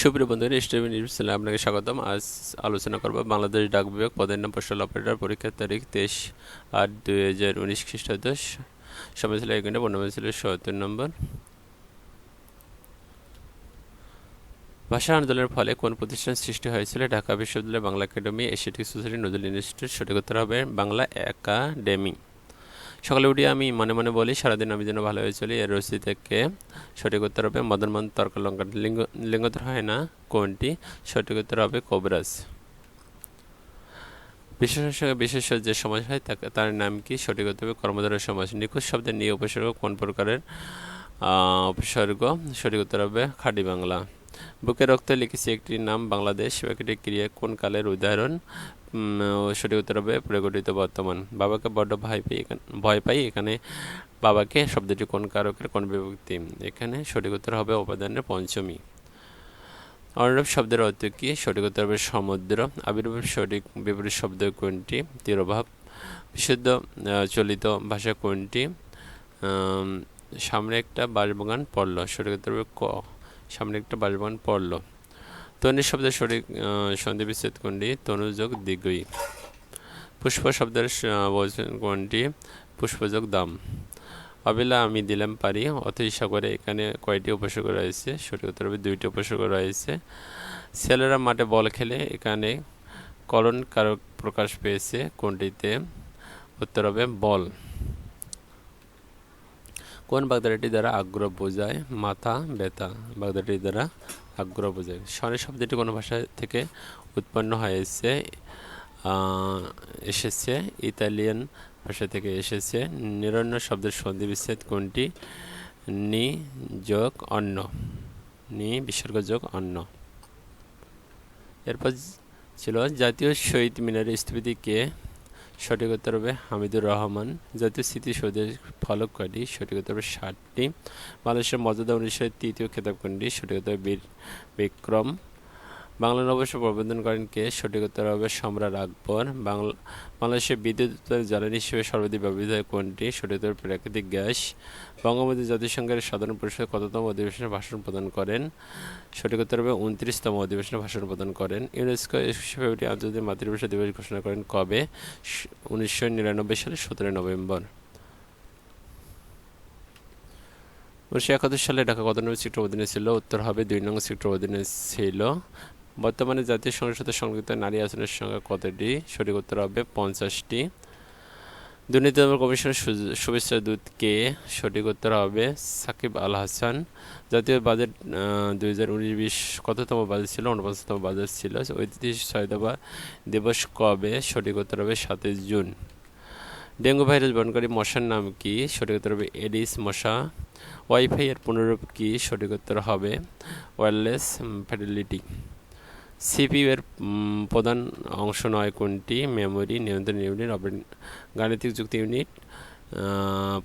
সুপ্রিয় বন্ধুরা স্টেভেন ইসলাম আপনাকে স্বাগতম। আজ আলোচনা করব বাংলাদেশ ডাক বিভাগ পদের নাম পোস্টাল অপারেটর পরীক্ষার তারিখ তেইশ আট দুই হাজার উনিশ খ্রিস্টাব্দ সময় ছিল এক ঘণ্টা ছিল সত্তর নম্বর। ভাষা আন্দোলনের ফলে কোন প্রতিষ্ঠান সৃষ্টি হয়েছিল? ঢাকা বিশ্ববিদ্যালয়, Bangla academy, Asiatic society, Nazrul institute, সঠিক উত্তর হবে বাংলা একাডেমি। সকালে উঠে আমি মনে মনে বলি, সারাদিন আমি যেন ভালো হয়ে চলি। এর রশ্মি থেকে সঠিক উত্তর হবে মদন মন তর্ক লঙ্কা লিঙ্গ লিঙ্গোত্তর হয় না, কোনটি? সঠিক উত্তর হবে কোবরাজ। বিশেষ বিশেষ যে সমাজ হয় তার নাম কি? সঠিক উত্তর হবে কর্মধারয় সমাজ। নিখোঁজ শব্দের নিয়ে উপসর্গ কোন প্রকারের? উপসর্গ সঠিক উত্তর হবে খাঁটি বাংলা। বুকে রক্তে লিখেছি একটি নাম, বাংলাদেশ একটি ক্রিয়া কোন কালের উদাহরণ? সঠিক উত্তর হবে প্রগঠিত বর্তমান। বাবাকে বড্ড ভয় পাই ভয় পাই এখানে বাবাকে, শব্দটি কোন কারকের কোন বিভক্তি? এখানে সঠিক উত্তর হবে উপাদানের পঞ্চমী। অর্ণব শব্দের অর্থ কি? সঠিক উত্তর হবে সমুদ্র। আবির্ভাব সঠিক বিপরীত শব্দ কোনটি? তিরোভাব বিশুদ্ধ চলিত ভাষা কোনটি? সামনে একটা বাসবাগান পড়ল। সঠিক উত্তর হবে ক। সামনে একটা বাসবাগান পড়ল। তনি শব্দের সঠিক সন্ধি বিচ্ছেদ কোনটি তনুযোগ দিগই। পুষ্প শব্দের কোনটি পুষ্পযোগ দাম। অবেলা আমি দিলাম পারি অথই সাগরে এখানে কয়টি উপসর্গ রয়েছে? সঠিক উত্তর হবে দুইটি উপসর্গ রয়েছে। ছেলেরা মাঠে বল খেলে এখানে করণ কারক প্রকাশ পেয়েছে কোনটিতে? উত্তর হবে বল। কোন বাগদারাটি দ্বারা আগ্রহ বোঝায়? মাথা ব্যথা। বাগদারাটি দ্বারা আগ্রহ বোঝায়। স্বরে শব্দটি কোনো ভাষা থেকে উৎপন্ন হয়েছে? এসেছে। ইতালিয়ান ভাষা থেকে এসেছে। নিরন্ন শব্দের সন্ধি বিচ্ছেদ কোনটি? নি, যোগ, অন্য। নি, বিসর্গ, যোগ, অন্য। এরপর ছিল জাতীয় শহীদ মিনারের স্থপতিকে সঠিক উত্তর হবে হামিদুর রহমান। জাতীয় স্মৃতিসৌধের ফলক কয়টি সঠিক উত্তর হবে ষাটটি। বাংলাদেশের মর্যাদা অনুসারে তৃতীয় খেতাব কোনটি সঠিক উত্তর বীর বিক্রম বাংলা নববর্ষ প্রবর্তন করেন কে? সঠিক উত্তর হবে সম্রাট আকবর। বাংলা বাংলাদেশের বিদ্যুৎ উৎপাদন জ্বালানি হিসেবে সর্বাধিক ব্যবহৃত হয় কোনটি? সঠিক উত্তর, প্রাকৃতিক গ্যাস। বঙ্গবন্ধু জাতিসংঘের সাধারণ পরিষদ কততম অধিবেশনে ভাষণ প্রদান করেন? সঠিক উত্তর হবে উনত্রিশতম অধিবেশনে ভাষণ প্রদান করেন। ইউনেস্কো একুশে ফেব্রুয়ারি আন্তর্জাতিক মাতৃভাষা দিবস ঘোষণা করেন কবে? উনিশশো নিরানব্বই সালের সতেরোই নভেম্বর। উনিশশো একাত্তর সালে ঢাকা কত নম্বর সেক্টর অধীনে ছিল। উত্তর হবে দুই নং সেক্টর অধীনে ছিল। বর্তমানে জাতীয় সংসদের সংযুক্ত নারী আসনের সংখ্যা কতটি? সঠিক উত্তর হবে পঞ্চাশটি। দুর্নীতি দমন কমিশনের শুভেচ্ছা দূত কে? সঠিক উত্তর হবে সাকিব আল হাসান। জাতীয় বাজেট দুই হাজার উনিশ বিশ কততম বাজেট ছিল? উনপঞ্চাশতম বাজেট ছিল। ঐতিহাসিক সহায়তা দিবস কবে? সঠিক উত্তর হবে সাতাইশ জুন। ডেঙ্গু ভাইরাস বহনকারী মশার নাম কি? সঠিক উত্তর হবে এডিস মশা। ওয়াইফাই এর পুনরূপ কি? সঠিক উত্তর হবে ওয়্যারলেস ফ্যাটিলিটি। সিপিইউ এর প্রধান অংশ নয় কোনটি? মেমোরি, নিয়ন্ত্রণ ইউনিট, অপারেটিং, গাণিতিক যুক্তি ইউনিট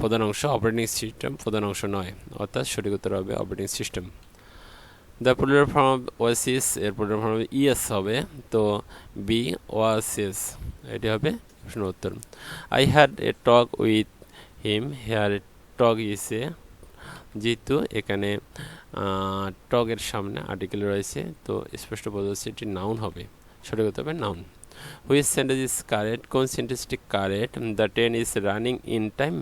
প্রধান অংশ, অপারেটিং সিস্টেম, প্রধান অংশ নয়। অর্থাৎ সঠিক উত্তর হবে operating system. The plural form of oasis, এর প্লুরাল ফর্ম ইএস হবে, তো বি ওয়াসিস। এটি হবে প্রশ্ন উত্তর। I had a talk with him here talk is a যেহেতু এখানে টগের সামনে আর্টিকেল রয়েছে, তো স্পষ্ট বোঝা যাচ্ছে এটি নাউন হবে। সঠিক হতে হবে noun which sentence is correct কোন সেন্টেন্সটি correct the train is running in time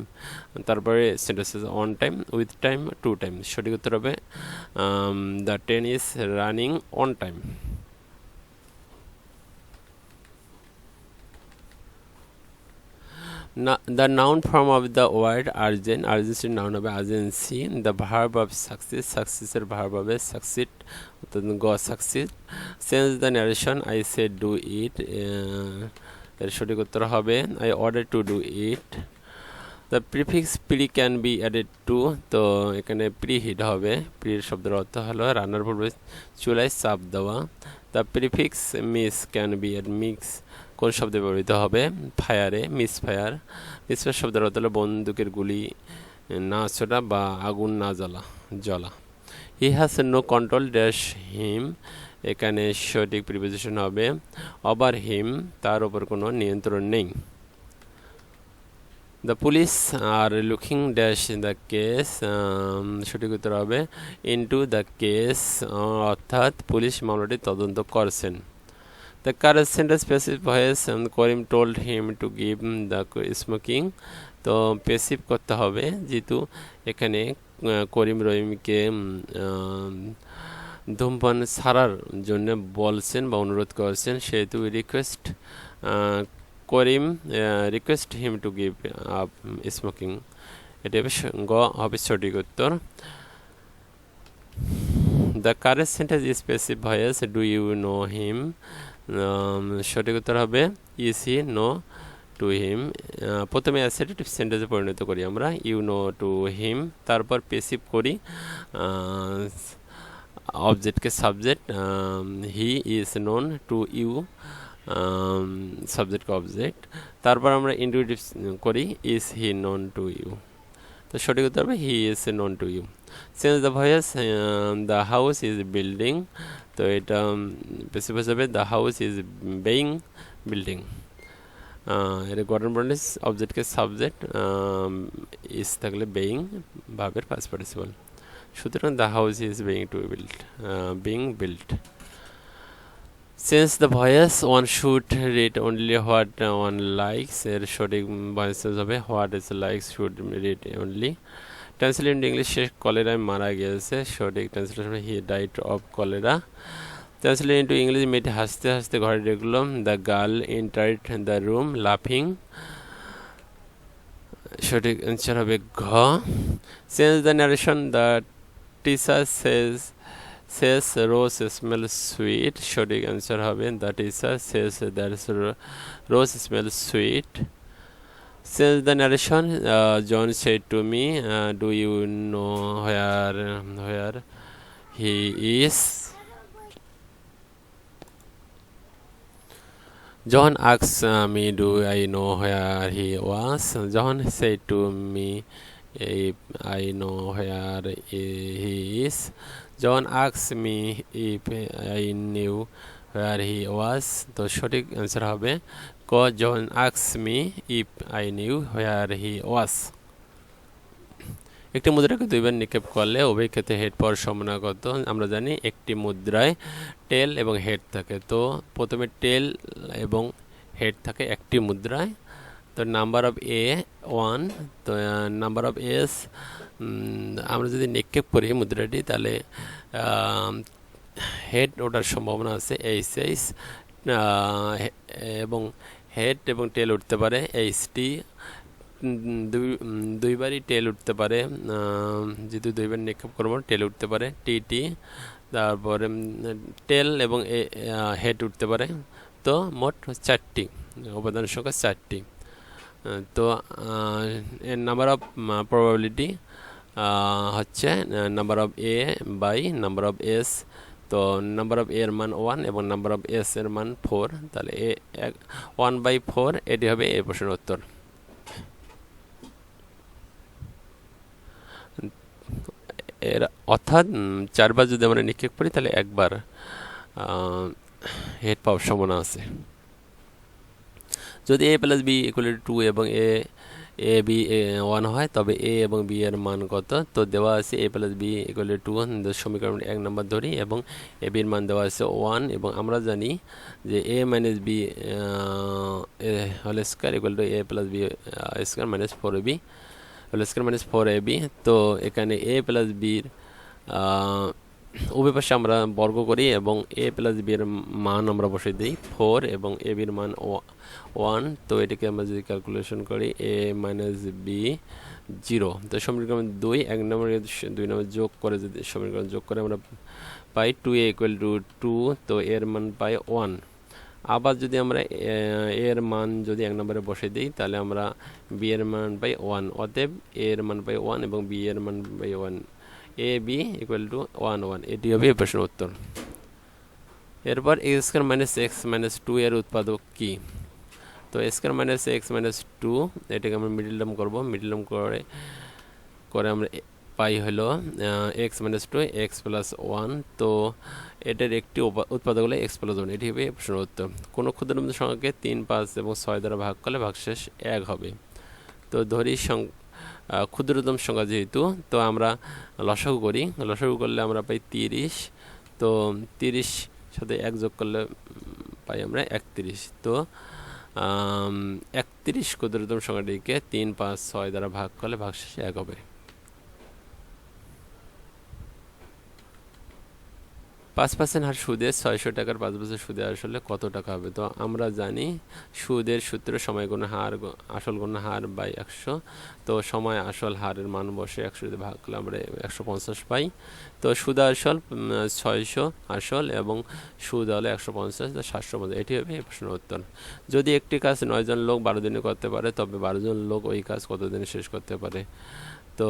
তারপরে sentence is on time with time to time সঠিক উত্তর হবে the train is running on time the noun form of the word urgent urgency noun হবে urgency the verb of success success verb হবে succeed অর্থাৎ go succeed since the narration I said do it এর সঠিক উত্তর হবে I ordered to do it the prefix pre can be added to তো এখানে preheat হবে প্রির শব্দের অর্থ হলো রান্নার পূর্বে চুলায় চাপ দেওয়া the prefix mis can be add mix কোন শব্দে ব্যবহৃত হবে? ফায়ারে মিস ফায়ার মিস ফায়ার শব্দের অর্থ হলো বন্দুকের গুলি না ছোটা বা আগুন না জ্বলা জ্বলা। He has no control dash him এখানে সঠিক প্রিপোজিশন হবে ওভার হিম তার উপর কোনো নিয়ন্ত্রণ নেই। The police are looking dash the case সঠিক উত্তর হবে ইনটু দ্য কেস অর্থাৎ পুলিশ মামলাটি তদন্ত করছেন। The correct sentence specific voice Karim told him to give the smoking তো পেসিভ করতে হবে, যেহেতু এখানে করিম রহিমকে ধূমপান ছাড়ার জন্য বলছেন বা অনুরোধ করছেন, সেহেতু request Karim request him to give up smoking এটা গ, হবে সঠিক উত্তর। The correct sentence passive voice do you know him সঠিক উত্তর হবে ইস নো টু হিম প্রথমে অ্যাসেটিভ সেন্টেন্সে পরিণত করি আমরা ইউ নো টু হিম তারপর পেসিভ করি অবজেক্টকে subject he is known to you সাবজেক্টকে object তারপর আমরা ইন্ডিভিটিভ করি is he known to you তো সঠিক উত্তর হবে he is known to you change the voice the house is building তো এটা বেশি হবে the house is being building এটা গঠন বর্ণিস অবজেক্টকে সাবজেক্ট ইজ থাকলে বেইং ভাবের পাস পার্টিসিপাল সুতরাং the house is being to build being build The voice one should read only what uh, one likes এর সঠিক ভয়েসেস হবে what is likes should read only translate English সে কলেরায় মারা গিয়েছে সঠিক translation he died of cholera translate into English মেয়েটি হাসতে হাসতে ঘরে ঢুকলো the girl entered the room লাফিং সঠিক অ্যান্সার হবে ঘ. Change the narration the teacher says says rose smells sweet সঠিক অ্যান্সার হবে the teacher says that rose smells sweet since the narration uh, john said to me uh, do you know where where he is john asks uh, me do i know where he was john said to me if i know where he is John asks me if I knew where he was. তো সঠিক answer হবে ক, John asks me if I knew where he was. একটি মুদ্রাকে দুইবার নিক্ষেপ করলে উভয় ক্ষেত্রে হেড পাওয়ার সম্ভাবনা কত? আমরা জানি একটি মুদ্রায় টেল এবং হেড থাকে। তো প্রথমে টেল এবং হেড থাকে একটি মুদ্রায়। তো নাম্বার অফ এ ওয়ান তো নাম্বার অফ এস আমরা যদি নিক্ষেপ করি মুদ্রাটি, তাহলে হেড ওঠার সম্ভাবনা আছে এইচ এইচ এবং হেড এবং টেল উঠতে পারে এইচটি দুই দুইবারই টেল উঠতে পারে যেহেতু দুইবার নিক্ষেপ করব টেল উঠতে পারে টি টি তারপরে টেল এবং হেড উঠতে পারে। তো মোট চারটি উপাদান সংখ্যা চারটি। তো এর নাম্বার অফ প্রবাবিলিটি হচ্ছে number of A by number of S তো নাম্বার অফ এর মান ওয়ান এবং নাম্বার অফ এস এর মান ফোর তাহলে এ ওয়ান বাই ফোর এটি হবে এই প্রশ্নের উত্তর। এর, অর্থাৎ চারবার যদি আমরা নিক্ষেপ করি, তাহলে একবার হেড পাওয়ার সম্ভাবনা আছে। যদি A plus B equal to এবং এ এ বি ওয়ান হয়, তবে এ এবং বি এর মান কত? তো দেওয়া আছে A plus B equal to সমীকরণ এক নম্বর ধরি, এবং এ বির মান দেওয়া আছে ওয়ান এবং আমরা জানি যে A minus B whole square equal to A plus B square minus four B whole square minus four A B তো এখানে এ প্লাস বির উভয় পাশে আমরা বর্গ করি, এবং এ প্লাস বি এর মান আমরা বসে দিই ফোর এবং এ বির মান ওয়ান তো এটাকে আমরা যদি ক্যালকুলেশন করি এ মাইনাস বি জিরো তো সমীকরণ দুই, এক নম্বর দুই নম্বর যোগ করে যদি সমীকরণ যোগ করে আমরা পাই two A equal to two তো এর মান পাই ওয়ান আবার যদি আমরা এর মান যদি এক নম্বরে বসে দিই, তাহলে আমরা বি এর মান পাই ওয়ান অতএব এর মান পাই ওয়ান এবং বি এর মান পাই one A B equal to one one এটি হবে এই প্রশ্নের উত্তর। এরপর A square minus X minus two এর উৎপাদক কি? তো square minus X minus two এটাকে আমরা মিডিল টার্ম করব। মিডিল টার্ম করে করে আমরা পাই হলো X minus two X plus one তো এটার একটি উৎপাদক হলো এক্স প্লাস ওয়ান এটি হবে প্রশ্নের উত্তর। কোনো ক্ষুদ্র সংখ্যাকে তিন, পাঁচ এবং ছয় দ্বারা ভাগ করলে ভাগশেষ এক হবে। তো ধরি ক্ষুদ্রতম সংখ্যা যেহেতু, তো আমরা লসাগু করি। লসাগু করলে আমরা পাই তিরিশ। তো তিরিশ সাথে এক যোগ করলে পাই আমরা একত্রিশ। তো একত্রিশ ক্ষুদ্রতম সংখ্যাটিকে তিন পাঁচ ছয় দ্বারা ভাগ করলে ভাগশেষে এক হবে। পাঁচ পার্সেন্ট হার সুদে ছয়শো টাকার পাঁচ বছর সুদে আসলে কত টাকা হবে? তো আমরা জানি সুদের সূত্র সময় গুণ হার আসল গুণ হার বাই একশো। তো সময় আসল হারের মান বসে একশো যদি ভাগ করলে আমরা একশো পঞ্চাশ পাই। তো সুদ আসল ছয়শো আসল এবং সুদ হলে একশো পঞ্চাশ সাতশো পঞ্চাশ। এটি হবে এই প্রশ্নের উত্তর। যদি একটি কাজ নয়জন লোক বারো দিনে করতে পারে, তবে বারোজন লোক ওই কাজ কত দিনে শেষ করতে পারে? তো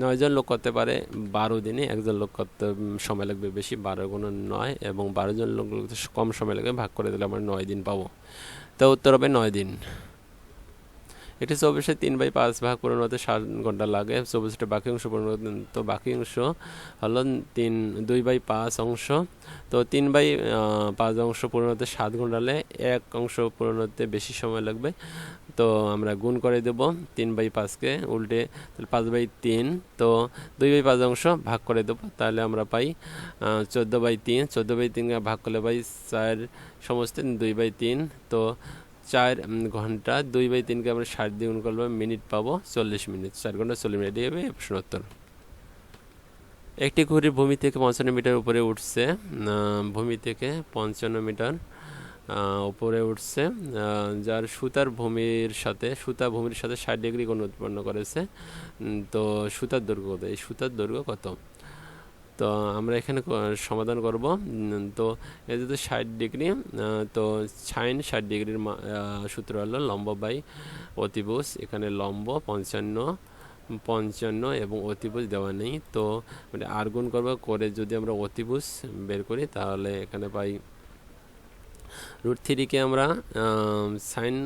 নয়জন লোক করতে পারে, বারো দিনে একজন লোক করতে সময় লাগবে বেশি, বারো গুণ নয় এবং বারো জন লোক, কম সময় লাগবে, ভাগ করে দিলে আমরা নয় দিন পাবো। তো উত্তর হবে নয় দিন। একটি চব্বিশে তিন বাই পাঁচ ভাগ পূরণ হতে সাত ঘণ্টা লাগে চব্বিশটা বাকি অংশ পূরণ তো বাকি অংশ হলো তিন দুই বাই পাঁচ অংশ তো তিন বাই পাঁচ অংশ পূরণ হতে সাত ঘণ্টা লাগে এক অংশ পূরণ হতে বেশি সময় লাগবে তো আমরা গুণ করে দেব তিন বাই পাঁচকে উল্টে তাহলে পাঁচ বাই তিন তো দুই বাই পাঁচ অংশ ভাগ করে দেবো তাহলে আমরা পাই চোদ্দ বাই তিন চোদ্দ বাই তিনকে ভাগ করলে পাই চার সমস্ত দুই বাই তিন তো চার ঘণ্টা। দুই বাই তিনকে আমরা ষাট দিয়ে গুণ করলে মিনিট পাবো চল্লিশ মিনিট। চার ঘণ্টা চল্লিশ মিনিট। এই হবে প্রশ্ন উত্তর একটি ঘড়ি ভূমি থেকে পঞ্চান্ন মিটার উপরে উঠছে ভূমি থেকে পঞ্চান্ন মিটার উপরে উঠছে যার সুতার ভূমির সাথে, সুতা ভূমির সাথে ষাট ডিগ্রি কোণ উৎপন্ন করেছে। তো সুতার দৈর্ঘ্য কত? এই সুতার দৈর্ঘ্য কত? তো আমরা এখানে সমাধান করব। তো এই যেহেতু ষাট ডিগ্রি তো সাইন ষাট ডিগ্রির সূত্র হলো লম্ব বাই অতিভুজ। এখানে লম্ব পঞ্চান্ন পঞ্চান্ন এবং অতিভুজ দেওয়া নেই। তো মানে আর গুণ করব করে যদি আমরা অতিভুজ বের করি তাহলে এখানে পাই রুট থ্রিকে আমরা সাইন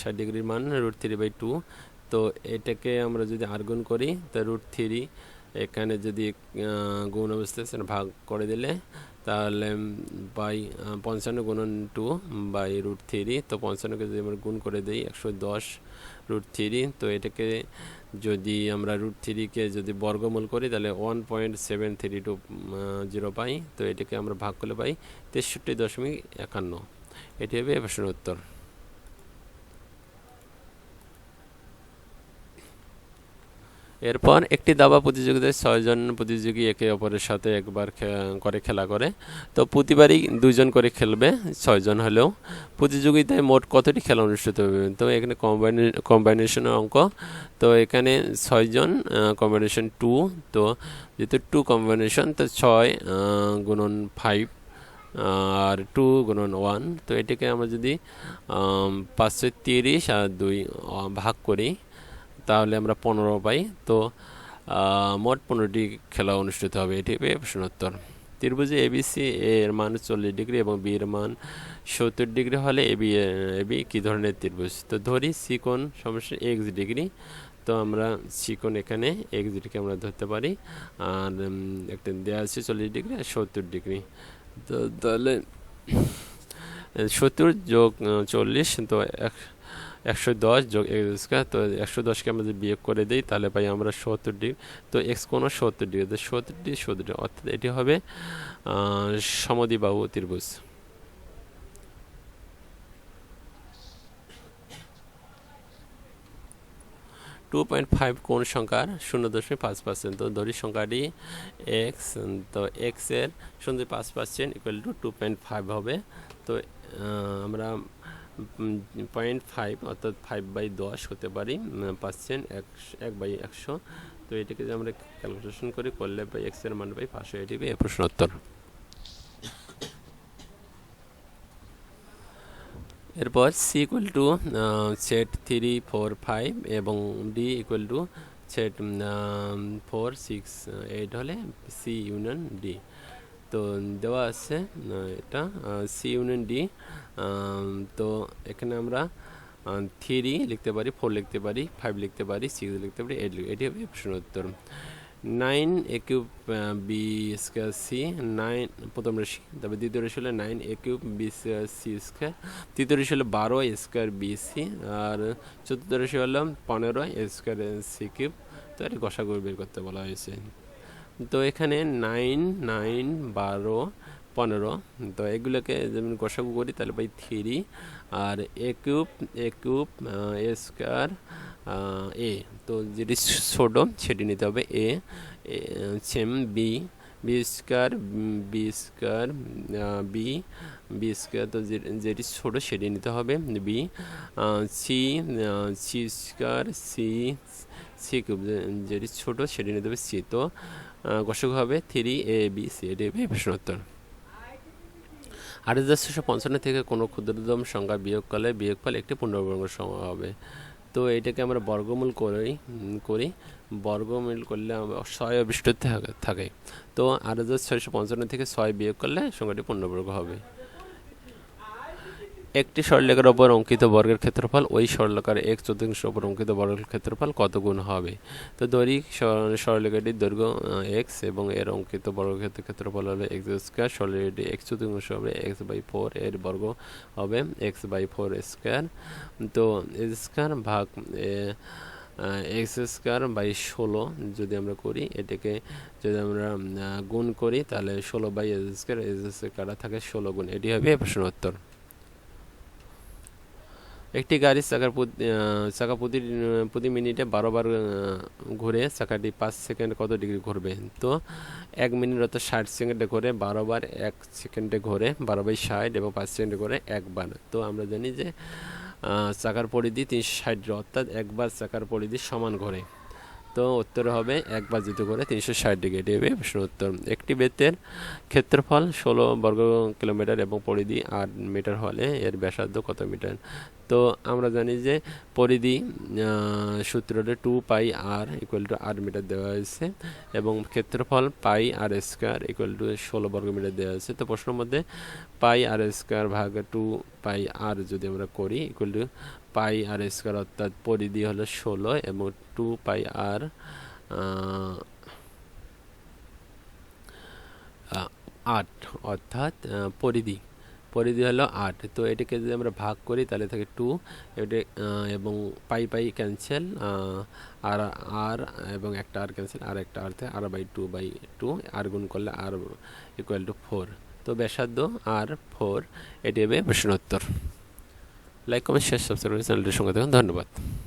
ষাট ডিগ্রির মান রুট থ্রি বাই টু। তো এটাকে আমরা যদি আর গুণ করি, তা রুট থ্রি এখানে যদি গুণ সেটা ভাগ করে দিলে, তাহলে বাই পঞ্চান্ন গুণন টু বাই রুট থ্রি, তো পঞ্চান্নকে যদি আমরা গুণ করে দিই একশো দশ রুট থ্রি, তো এটাকে যদি আমরা রুট থ্রিকে যদি বর্গমূল করি, তাহলে one point seven three two zero পাই, তো এটাকে আমরা ভাগ করলে পাই তেষট্টি দশমিক একান্ন। এটি হবে প্রশ্নের উত্তর। এরপর একটি দাবা প্রতিযোগিতায় ছয়জন প্রতিযোগী একে অপরের সাথে একবার করে খেলা করে। তো প্রতিবারই দুইজন করে খেলবে, ছয়জন হলেও। প্রতিযোগিতায় মোট কতটি খেলা অনুষ্ঠিত হবে? তো এখানে কম্বাইনে কম্বাইনেশনের অঙ্ক। তো এখানে ছয়জন কম্বাইনেশন টু তো যেহেতু টু কম্বাইনেশন তো ছয় গুণন ফাইভ আর টু গুণন ওয়ান তো এটাকে আমরা যদি পাঁচশো তিরিশ আর দুই ভাগ করি তাহলে আমরা পনেরো পাই। তো মোট পনেরোটি খেলা অনুষ্ঠিত হবে। এটি হবে প্রশ্ন উত্তর ত্রিভুজে এবিসি এর মান চল্লিশ ডিগ্রি এবং বি এর মান সত্তর ডিগ্রি। হলে এবি এবি কী ধরনের ত্রিভুজ? তো ধরি সিকোণ সমস্যা এক্স ডিগ্রি। তো আমরা সিকোণ এখানে এক্স ডিগ্রি আমরা ধরতে পারি। আর একটা দেওয়া আছে চল্লিশ ডিগ্রি আর সত্তর ডিগ্রি। তো তাহলে, সত্তর যোগ চল্লিশ, তো এক একশো দশ যোগ স্কোয়ার তো একশো দশকে আমরা যদি বিয়োগ করে দিই তাহলে পাই আমরা সত্তর ডিগ্রি। তো এক্স কোনো সত্তর ডিগ্রি সত্তর ডিগ্রি সত্তর ডিগ্রি অর্থাৎ এটি হবে আহ, সমদ্বিবাহু ত্রিভুজ। টু পয়েন্ট ফাইভ কোন সংখ্যার? শূন্য দশমিক পাঁচ পার্সেন্ট তো ধরি সংখ্যাটি এক্স তো এক্সের শূন্য পাঁচ percent equal to two point five হবে। তো আমরা পয়েন্ট ফাইভ অর্থাৎ ফাইভ বাই দশ হতে পারি পার্সেন্ট একশো, এক বাই একশো। তো এটাকে যদি আমরা ক্যালকুলেশন করি করলে পাই এক্সের মান পাই, পাঁচশো এটি এ প্রশ্ন উত্তর। এরপর C equal to set three four five এবং D equal to set four six eight হলে সি ইউনিয়ন ডি তো দেওয়া আছে এটা সি ইউনিয়ন ডি তো এখানে আমরা থ্রি লিখতে পারি ফোর লিখতে পারি ফাইভ লিখতে পারি সিক্স লিখতে পারি এইট এটি হবে প্রশ্ন উত্তর। Nine A cube B square C nine প্রথম রাশি, তারপর দ্বিতীয় রাশি হলো nine A cube B square C square তৃতীয় রাশি হলো বারো স্কোয়ার বি সি আর চতুর্থ রাশি হলো পনেরো স্কোয়ার সি কিউব তো এটা গসাগু বের করতে বলা হয়েছে। তো এখানে নাইন নাইন বারো, পনেরো, তো এগুলোকে যেমন গসাগু করি, তাহলে পাই three R A cube A cube A square A তো যেটি ছোট, সেটি নিতে হবে A same B B square B square B B square তো যেটি ছোট, সেটি নিতে হবে B C C square C C cube যেটি ছোটো, সেটি নিতে হবে সি। তো গসক হবে থ্রি এ, বি, সি। এটি হবে প্রশ্নোত্তর আট হাজার ছশো পঞ্চান্ন থেকে কোনো ক্ষুদ্রতম সংখ্যা বিয়োগ করলে বিয়োগফল একটি পূর্ণবর্গ সংখ্যা হবে। তো, এটাকে আমরা বর্গমূল করি করি। বর্গমূল করলে ছয় অবিষ্ট থাকে। তো আট হাজার ছয়শো পঞ্চান্ন থেকে ছয় বিয়োগ করলে সংখ্যাটি পূর্ণবর্গ হবে। একটি সরলরেখার ওপর অঙ্কিত বর্গের ক্ষেত্রফল, ওই সরলরেখার এক চতুর্থাংশের ওপর অঙ্কিত বর্গের ক্ষেত্রফল কত গুণ হবে? তো দৈরিক সরলরেখাটির দৈর্ঘ্য এক্স এবং এর অঙ্কিত বর্গক্ষেত্রের ক্ষেত্রফল হলো এক্স স্কোয়ার সরলরেখাটি এক্স চতুর্থাংশ হবে এক্স বাই ফোর এর বর্গ হবে এক্স বাই ফোর স্কোয়ার তো স্কোয়ার ভাগ এক্স স্কোয়ার বাই ষোলো, যদি আমরা করি, এটাকে যদি আমরা গুণ করি, তাহলে ষোলো by X square X square থাকে ষোলো গুণ। এটি হবে প্রশ্ন উত্তর একটি গাড়ির চাকার চাকা প্রতি প্রতি মিনিটে বারো বার ঘুরে চাকাটি পাঁচ সেকেন্ড কত ডিগ্রি ঘুরবে? তো এক মিনিট অর্থাৎ ষাট সেকেন্ডে ঘুরে, বারো বার এক সেকেন্ডে ঘুরে, বারো বাই ষাট এবং পাঁচ সেকেন্ডে ঘুরে একবার। তো আমরা জানি যে চাকার পরিধি তিনশো ষাট অর্থাৎ একবার চাকার পরিধি সমান ঘরে। তো উত্তর হবে একবার যেতে করে তিনশো ষাট ডিগ্রি হবে প্রশ্ন উত্তর। একটি বেতের ক্ষেত্রফল ষোলো বর্গ কিলোমিটার এবং পরিধি আট মিটার হলে এর ব্যাসার্ধ কত মিটার? তো আমরা জানি যে পরিধি সূত্রটা two pi r equal to আট মিটার দেওয়া হয়েছে এবং ক্ষেত্রফল pi r square equal to ষোলো বর্গ মিটার দেওয়া হয়েছে। তো প্রশ্নের মধ্যে পাই আর স্কোয়ার ভাগ টু পাই আর যদি আমরা করি equal to pi r square অর্থাৎ পরিধি হলো ষোলো এবং টু পাই আর আট অর্থাৎ পরিধি। পরিধি হলো আট। তো এটাকে যদি আমরা ভাগ করি, তাহলে থাকে টু। এটা এবং পাই পাই ক্যান্সেল আর আর, এবং একটা আর ক্যান্সেল, আর একটা r r by two by two, r গুণ করলে আর ইকুয়াল টু ফোর তো ব্যাসার্ধ আর ফোর এটি হবে প্রশ্নোত্তর। লাইক কমেন্ট শেয়ার সাবস্ক্রাইব চ্যানেলটির সঙ্গে থাকুন। ধন্যবাদ।